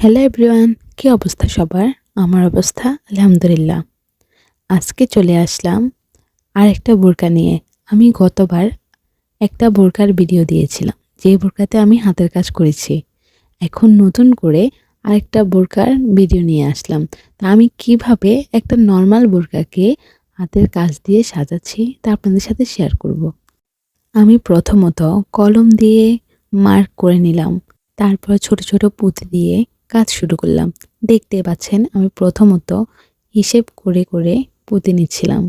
Hello everyone কী অবস্থা সবার? আমার অবস্থা, আলহামদুলিল্লাহ। আজকে চলে আসলাম আর একটা বোরকা নিয়ে। আমি গতবার একটা বোরকার ভিডিও দিয়েছিলাম। যে বোরকাতে আমি হাতের কাজ করেছি। এখন নতুন করে আরেকটা বোরকার ভিডিও নিয়ে আসলাম। তা আমি কীভাবে একটা নর্মাল বোরকাকে হাতের কাজ দিয়ে সাজাচ্ছি তা আপনাদের সাথে শেয়ার করব। আমি প্রথমত কলম দিয়ে মার্ক করে নিলাম। তারপর ছোট ছোট পুঁতি দিয়ে কাজ শুরু করলাম। দেখতে পাচ্ছেন, আমি প্রথমত হিসেব করে করে পুঁতে নিচ্ছিলাম।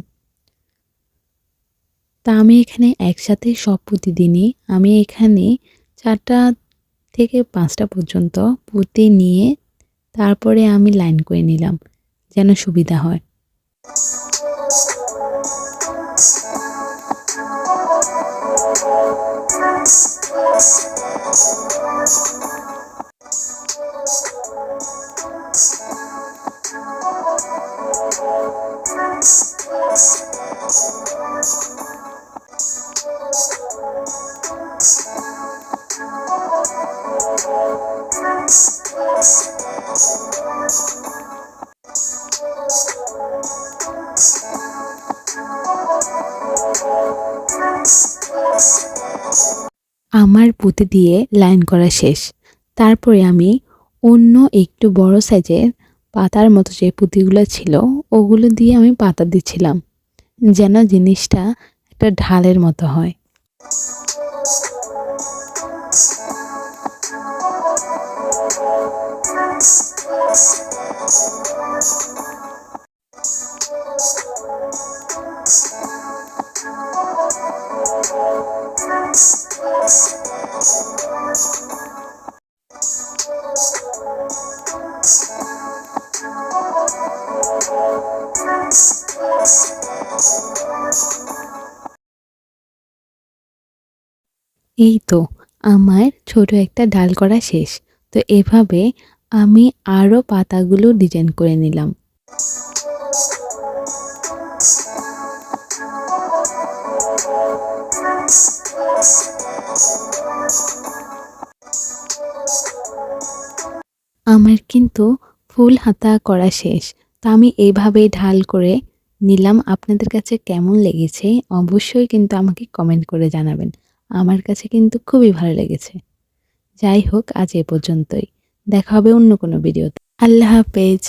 তা আমি এখানে একসাথে সব পুঁতি দিনই আমি এখানে চারটা থেকে পাঁচটা পর্যন্ত পুঁতে নিয়ে তারপরে আমি লাইন করে নিলাম, যেন সুবিধা হয়। আমার পুঁতি দিয়ে লাইন করা শেষ। তারপরে আমি অন্য একটু বড় সাইজের পাতার মতো যে পুঁতিগুলো ছিল, ওগুলো দিয়ে আমি পাতা দিচ্ছিলাম, যেন জিনিসটা একটা ঢালের মতো হয়। এই তো, আমার ছোট একটা ডাল করা শেষ। তো এভাবে আমি আরও পাতাগুলো ডিজাইন করে নিলাম। আমার কিন্তু ফুল হাতা করা শেষ। তো আমি এইভাবে ঢাল করে নিলাম। আপনাদের কাছে কেমন লেগেছে অবশ্যই কিন্তু আমাকে কমেন্ট করে জানাবেন। আমার কাছে কিন্তু খুবই ভালো লেগেছে। যাই হোক, আজ এ পর্যন্তই। দেখা হবে অন্য কোনো ভিডিওতে আল্লাহ হাফেজ।